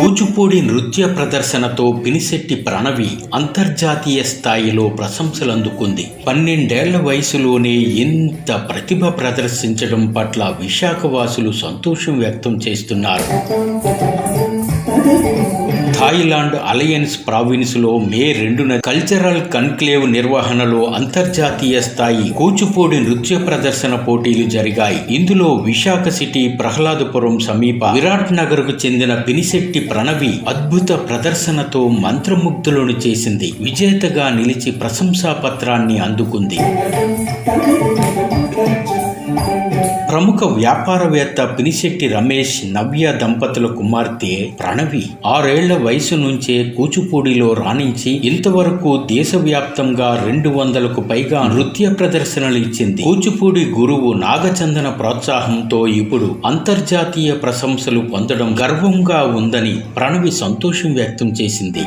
కూచిపూడి నృత్య ప్రదర్శనతో పినిశెట్టి ప్రణవి అంతర్జాతీయ స్థాయిలో ప్రశంసలు అందుకుంది పన్నెండేళ్ళ వయసులోనే ఇంత ప్రతిభ ప్రదర్శించడం పట్ల విశాఖవాసులు సంతోషం వ్యక్తం చేస్తున్నారు. థాయిలాండ్ అలయన్స్ ప్రావిన్స్లో మే రెండున కల్చరల్ కన్క్లేవ్ నిర్వహణలో అంతర్జాతీయ స్థాయి కూచిపూడి నృత్య ప్రదర్శన పోటీలు జరిగాయి. ఇందులో విశాఖ సిటీ ప్రహ్లాదపురం సమీప విరాట్ నగర్కు చెందిన పినిశెట్టి ప్రణవి అద్భుత ప్రదర్శనతో మంత్రముగ్ధులను చేసింది. విజేతగా నిలిచి ప్రశంసా పత్రాన్ని అందుకుంది. ప్రముఖ వ్యాపారవేత్త పినిశెట్టి రమేష్ నవ్య దంపతుల కుమార్తె ప్రణవి ఆరేళ్ళ వయసు నుంచే కూచిపూడిలో రాణించి ఇంతవరకు దేశవ్యాప్తంగా రెండు వందలకు పైగా నృత్య ప్రదర్శనలు ఇచ్చింది. కూచిపూడి గురువు నాగచందన ప్రోత్సాహంతో ఇప్పుడు అంతర్జాతీయ ప్రశంసలు పొందడం గర్వంగా ఉందని ప్రణవి సంతోషం వ్యక్తం చేసింది.